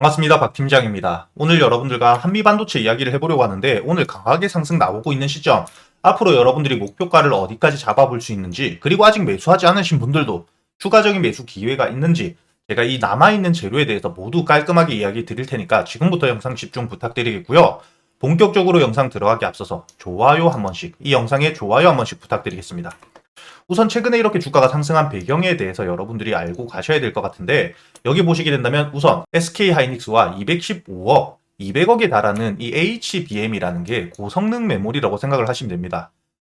반갑습니다. 박 팀장입니다. 오늘 여러분들과 한미 반도체 이야기를 해보려고 하는데 오늘 강하게 상승 나오고 있는 시점 앞으로 여러분들이 목표가를 어디까지 잡아볼 수 있는지 그리고 아직 매수하지 않으신 분들도 추가적인 매수 기회가 있는지 제가 이 남아있는 재료에 대해서 모두 깔끔하게 이야기 드릴 테니까 지금부터 영상 집중 부탁드리겠고요. 본격적으로 영상 들어가기 앞서서 좋아요 한 번씩 이 영상에 좋아요 한 번씩 부탁드리겠습니다. 우선 최근에 이렇게 주가가 상승한 배경에 대해서 여러분들이 알고 가셔야 될 것 같은데 여기 보시게 된다면 우선 SK 하이닉스와 215억, 200억에 달하는 이 HBM이라는 게 고성능 메모리라고 생각을 하시면 됩니다.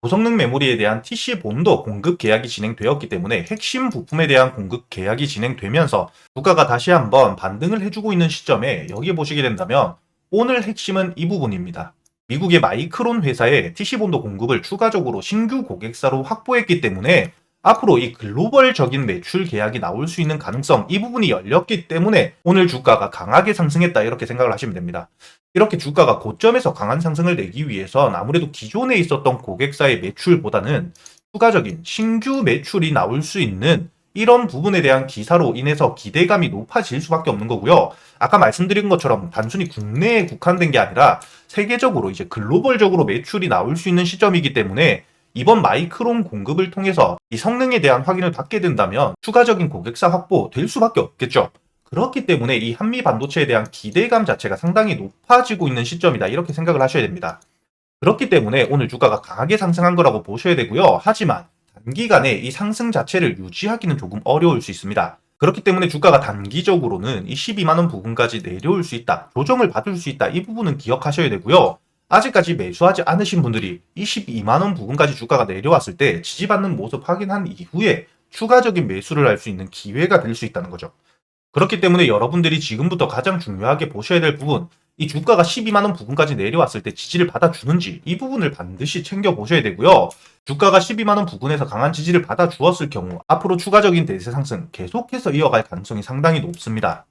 고성능 메모리에 대한 TC 본도 공급 계약이 진행되었기 때문에 핵심 부품에 대한 공급 계약이 진행되면서 주가가 다시 한번 반등을 해주고 있는 시점에 여기 보시게 된다면 오늘 핵심은 이 부분입니다. 미국의 마이크론 회사에 TC본도 공급을 추가적으로 신규 고객사로 확보했기 때문에 앞으로 이 글로벌적인 매출 계약이 나올 수 있는 가능성 이 부분이 열렸기 때문에 오늘 주가가 강하게 상승했다 이렇게 생각을 하시면 됩니다. 이렇게 주가가 고점에서 강한 상승을 내기 위해선 아무래도 기존에 있었던 고객사의 매출보다는 추가적인 신규 매출이 나올 수 있는 이런 부분에 대한 기사로 인해서 기대감이 높아질 수밖에 없는 거고요. 아까 말씀드린 것처럼 단순히 국내에 국한된 게 아니라 세계적으로 이제 글로벌적으로 매출이 나올 수 있는 시점이기 때문에 이번 마이크론 공급을 통해서 이 성능에 대한 확인을 받게 된다면 추가적인 고객사 확보 될 수밖에 없겠죠. 그렇기 때문에 이 한미 반도체에 대한 기대감 자체가 상당히 높아지고 있는 시점이다. 이렇게 생각을 하셔야 됩니다. 그렇기 때문에 오늘 주가가 강하게 상승한 거라고 보셔야 되고요. 하지만 단기간에 이 상승 자체를 유지하기는 조금 어려울 수 있습니다. 그렇기 때문에 주가가 단기적으로는 이 12만원 부분까지 내려올 수 있다. 조정을 받을 수 있다. 이 부분은 기억하셔야 되고요. 아직까지 매수하지 않으신 분들이 22만원 부분까지 주가가 내려왔을 때 지지받는 모습 확인한 이후에 추가적인 매수를 할 수 있는 기회가 될 수 있다는 거죠. 그렇기 때문에 여러분들이 지금부터 가장 중요하게 보셔야 될 부분, 이 주가가 12만원 부분까지 내려왔을 때 지지를 받아주는지 이 부분을 반드시 챙겨보셔야 되고요. 주가가 12만원 부근에서 강한 지지를 받아주었을 경우 앞으로 추가적인 대세 상승 계속해서 이어갈 가능성이 상당히 높습니다.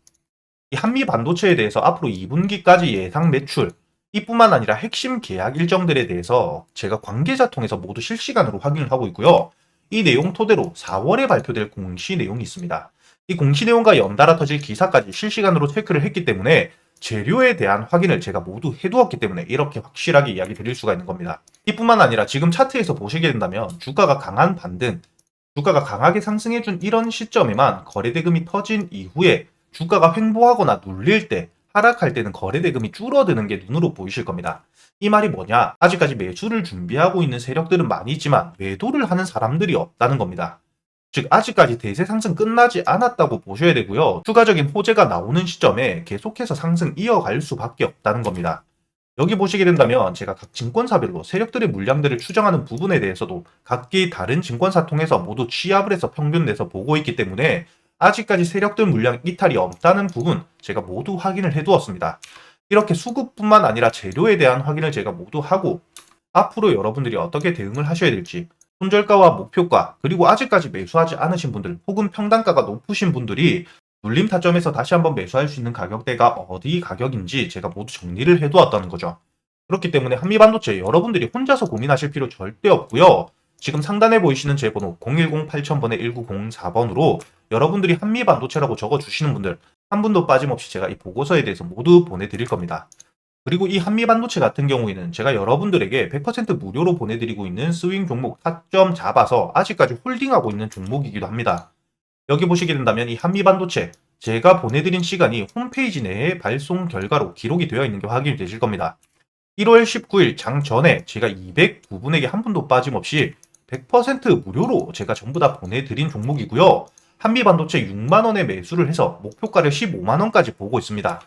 이 한미 반도체에 대해서 앞으로 2분기까지 예상 매출, 이뿐만 아니라 핵심 계약 일정들에 대해서 제가 관계자 통해서 모두 실시간으로 확인을 하고 있고요. 이 내용 토대로 4월에 발표될 공시 내용이 있습니다. 이 공시 내용과 연달아 터질 기사까지 실시간으로 체크를 했기 때문에 재료에 대한 확인을 제가 모두 해두었기 때문에 이렇게 확실하게 이야기 드릴 수가 있는 겁니다. 이뿐만 아니라 지금 차트에서 보시게 된다면 주가가 강한 반등, 주가가 강하게 상승해준 이런 시점에만 거래대금이 터진 이후에 주가가 횡보하거나 눌릴 때 하락할 때는 거래대금이 줄어드는 게 눈으로 보이실 겁니다. 이 말이 뭐냐? 아직까지 매수를 준비하고 있는 세력들은 많이 있지만 매도를 하는 사람들이 없다는 겁니다. 즉 아직까지 대세 상승 끝나지 않았다고 보셔야 되고요. 추가적인 호재가 나오는 시점에 계속해서 상승 이어갈 수밖에 없다는 겁니다. 여기 보시게 된다면 제가 각 증권사별로 세력들의 물량들을 추정하는 부분에 대해서도 각기 다른 증권사 통해서 모두 취합을 해서 평균 내서 보고 있기 때문에 아직까지 세력들 물량 이탈이 없다는 부분 제가 모두 확인을 해두었습니다. 이렇게 수급뿐만 아니라 재료에 대한 확인을 제가 모두 하고 앞으로 여러분들이 어떻게 대응을 하셔야 될지 손절가와 목표가 그리고 아직까지 매수하지 않으신 분들 혹은 평단가가 높으신 분들이 눌림 타점에서 다시 한번 매수할 수 있는 가격대가 어디 가격인지 제가 모두 정리를 해두었다는 거죠. 그렇기 때문에 한미반도체 여러분들이 혼자서 고민하실 필요 절대 없고요. 지금 상단에 보이시는 제 번호 010-8000번에 1904번으로 여러분들이 한미반도체라고 적어주시는 분들 한 분도 빠짐없이 제가 이 보고서에 대해서 모두 보내드릴 겁니다. 그리고 이 한미 반도체 같은 경우에는 제가 여러분들에게 100% 무료로 보내드리고 있는 스윙 종목 타점 잡아서 아직까지 홀딩하고 있는 종목이기도 합니다. 여기 보시게 된다면 이 한미 반도체 제가 보내드린 시간이 홈페이지 내에 발송 결과로 기록이 되어 있는 게 확인이 되실 겁니다. 1월 19일 장 전에 제가 209분에게 한 분도 빠짐없이 100% 무료로 제가 전부 다 보내드린 종목이고요. 한미 반도체 6만원에 매수를 해서 목표가를 15만원까지 보고 있습니다.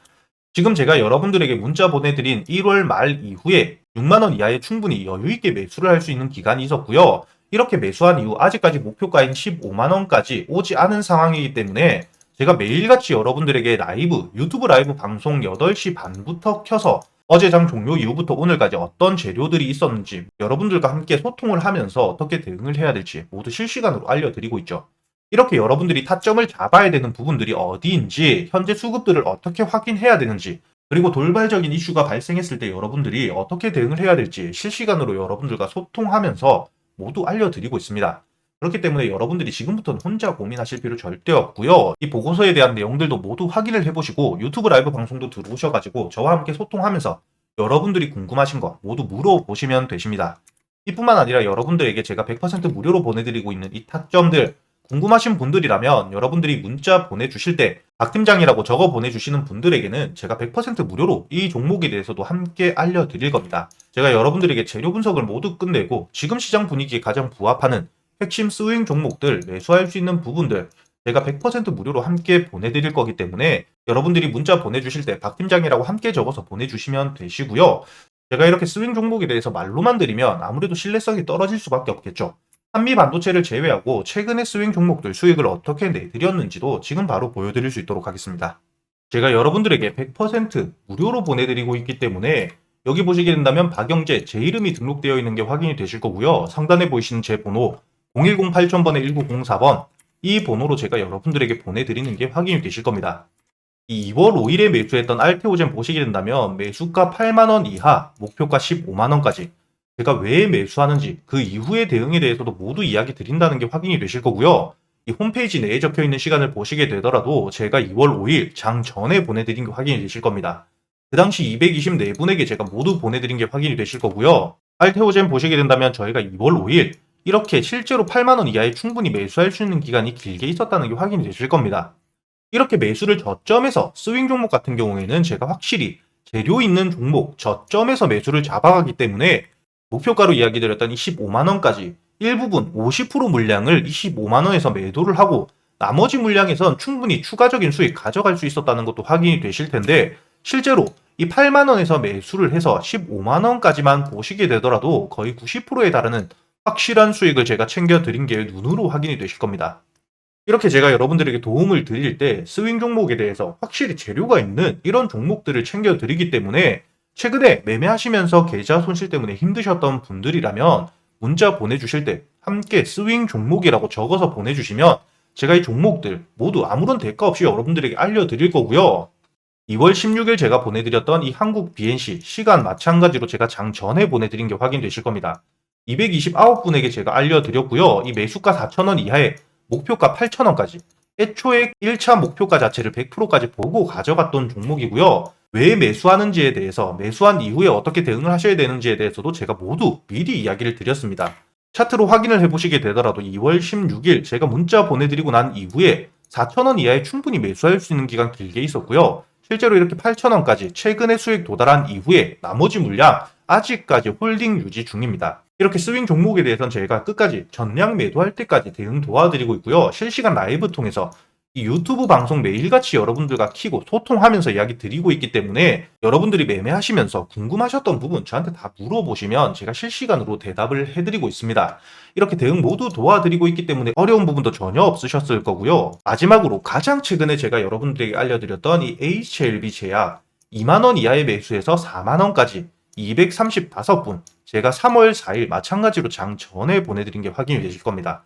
지금 제가 여러분들에게 문자 보내드린 1월 말 이후에 6만원 이하에 충분히 여유있게 매수를 할 수 있는 기간이 있었고요. 이렇게 매수한 이후 아직까지 목표가인 15만원까지 오지 않은 상황이기 때문에 제가 매일같이 여러분들에게 라이브, 유튜브 라이브 방송 8시 반부터 켜서 어제 장 종료 이후부터 오늘까지 어떤 재료들이 있었는지 여러분들과 함께 소통을 하면서 어떻게 대응을 해야 될지 모두 실시간으로 알려드리고 있죠. 이렇게 여러분들이 타점을 잡아야 되는 부분들이 어디인지, 현재 수급들을 어떻게 확인해야 되는지, 그리고 돌발적인 이슈가 발생했을 때 여러분들이 어떻게 대응을 해야 될지 실시간으로 여러분들과 소통하면서 모두 알려드리고 있습니다. 그렇기 때문에 여러분들이 지금부터는 혼자 고민하실 필요 절대 없고요. 이 보고서에 대한 내용들도 모두 확인을 해보시고 유튜브 라이브 방송도 들어오셔가지고 저와 함께 소통하면서 여러분들이 궁금하신 거 모두 물어보시면 되십니다. 이뿐만 아니라 여러분들에게 제가 100% 무료로 보내드리고 있는 이 타점들 궁금하신 분들이라면 여러분들이 문자 보내주실 때 박팀장이라고 적어 보내주시는 분들에게는 제가 100% 무료로 이 종목에 대해서도 함께 알려드릴 겁니다. 제가 여러분들에게 재료 분석을 모두 끝내고 지금 시장 분위기에 가장 부합하는 핵심 스윙 종목들 매수할 수 있는 부분들 제가 100% 무료로 함께 보내드릴 거기 때문에 여러분들이 문자 보내주실 때 박팀장이라고 함께 적어서 보내주시면 되시고요. 제가 이렇게 스윙 종목에 대해서 말로만 드리면 아무래도 신뢰성이 떨어질 수밖에 없겠죠. 한미 반도체를 제외하고 최근의 스윙 종목들 수익을 어떻게 내드렸는지도 지금 바로 보여드릴 수 있도록 하겠습니다. 제가 여러분들에게 100% 무료로 보내드리고 있기 때문에 여기 보시게 된다면 박영재 제 이름이 등록되어 있는 게 확인이 되실 거고요. 상단에 보이시는 제 번호 010-8000번에 1904번 이 번호로 제가 여러분들에게 보내드리는 게 확인이 되실 겁니다. 이 2월 5일에 매수했던 알테오젠 보시게 된다면 매수가 8만원 이하, 목표가 15만원까지 제가 왜 매수하는지 그 이후의 대응에 대해서도 모두 이야기 드린다는 게 확인이 되실 거고요. 이 홈페이지 내에 적혀 있는 시간을 보시게 되더라도 제가 2월 5일 장 전에 보내드린 게 확인이 되실 겁니다. 그 당시 224분에게 제가 모두 보내드린 게 확인이 되실 거고요. 알테오젠 보시게 된다면 저희가 2월 5일 이렇게 실제로 8만원 이하에 충분히 매수할 수 있는 기간이 길게 있었다는 게 확인이 되실 겁니다. 이렇게 매수를 저점에서 스윙 종목 같은 경우에는 제가 확실히 재료 있는 종목 저점에서 매수를 잡아가기 때문에 목표가로 이야기 드렸던 25만원까지 일부분 50% 물량을 25만원에서 매도를 하고 나머지 물량에선 충분히 추가적인 수익 가져갈 수 있었다는 것도 확인이 되실 텐데 실제로 이 8만원에서 매수를 해서 15만원까지만 보시게 되더라도 거의 90%에 달하는 확실한 수익을 제가 챙겨드린 게 눈으로 확인이 되실 겁니다. 이렇게 제가 여러분들에게 도움을 드릴 때 스윙 종목에 대해서 확실히 재료가 있는 이런 종목들을 챙겨드리기 때문에 최근에 매매하시면서 계좌 손실 때문에 힘드셨던 분들이라면 문자 보내주실 때 함께 스윙 종목이라고 적어서 보내주시면 제가 이 종목들 모두 아무런 대가 없이 여러분들에게 알려드릴 거고요. 2월 16일 제가 보내드렸던 이 한국 BNC 시간 마찬가지로 제가 장 전에 보내드린 게 확인되실 겁니다. 229분에게 제가 알려드렸고요. 이 매수가 4,000원 이하에 목표가 8,000원까지 애초에 1차 목표가 자체를 100%까지 보고 가져갔던 종목이고요. 왜 매수하는지에 대해서 매수한 이후에 어떻게 대응을 하셔야 되는지에 대해서도 제가 모두 미리 이야기를 드렸습니다. 차트로 확인을 해보시게 되더라도 2월 16일 제가 문자 보내드리고 난 이후에 4,000원 이하에 충분히 매수할 수 있는 기간 길게 있었고요. 실제로 이렇게 8,000원까지 최근에 수익 도달한 이후에 나머지 물량 아직까지 홀딩 유지 중입니다. 이렇게 스윙 종목에 대해서는 저희가 끝까지 전량 매도할 때까지 대응 도와드리고 있고요. 실시간 라이브 통해서 이 유튜브 방송 매일같이 여러분들과 키고 소통하면서 이야기 드리고 있기 때문에 여러분들이 매매하시면서 궁금하셨던 부분 저한테 다 물어보시면 제가 실시간으로 대답을 해드리고 있습니다. 이렇게 대응 모두 도와드리고 있기 때문에 어려운 부분도 전혀 없으셨을 거고요. 마지막으로 가장 최근에 제가 여러분들에게 알려드렸던 이 HLB 제약 2만원 이하의 매수에서 4만원까지 235분 제가 3월 4일 마찬가지로 장 전에 보내드린 게 확인이 되실 겁니다.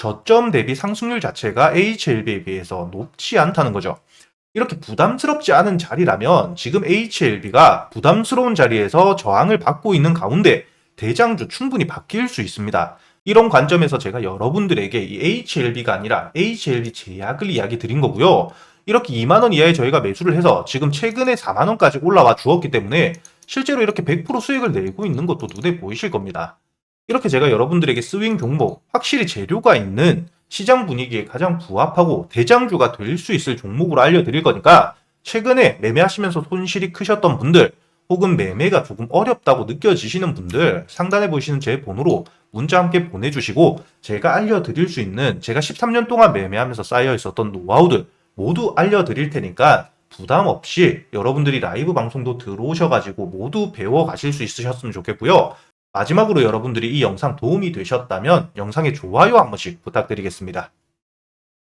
저점 대비 상승률 자체가 HLB에 비해서 높지 않다는 거죠. 이렇게 부담스럽지 않은 자리라면 지금 HLB가 부담스러운 자리에서 저항을 받고 있는 가운데 대장주 충분히 바뀔 수 있습니다. 이런 관점에서 제가 여러분들에게 이 HLB가 아니라 HLB 제약을 이야기 드린 거고요. 이렇게 2만원 이하에 저희가 매수를 해서 지금 최근에 4만원까지 올라와 주었기 때문에 실제로 이렇게 100% 수익을 내고 있는 것도 눈에 보이실 겁니다. 이렇게 제가 여러분들에게 스윙 종목, 확실히 재료가 있는 시장 분위기에 가장 부합하고 대장주가 될 수 있을 종목으로 알려드릴 거니까 최근에 매매하시면서 손실이 크셨던 분들 혹은 매매가 조금 어렵다고 느껴지시는 분들 상단에 보시는 제 번호로 문자 함께 보내주시고 제가 알려드릴 수 있는 제가 13년 동안 매매하면서 쌓여 있었던 노하우들 모두 알려드릴 테니까 부담 없이 여러분들이 라이브 방송도 들어오셔가지고 모두 배워 가실 수 있으셨으면 좋겠고요. 마지막으로 여러분들이 이 영상 도움이 되셨다면 영상에 좋아요 한 번씩 부탁드리겠습니다.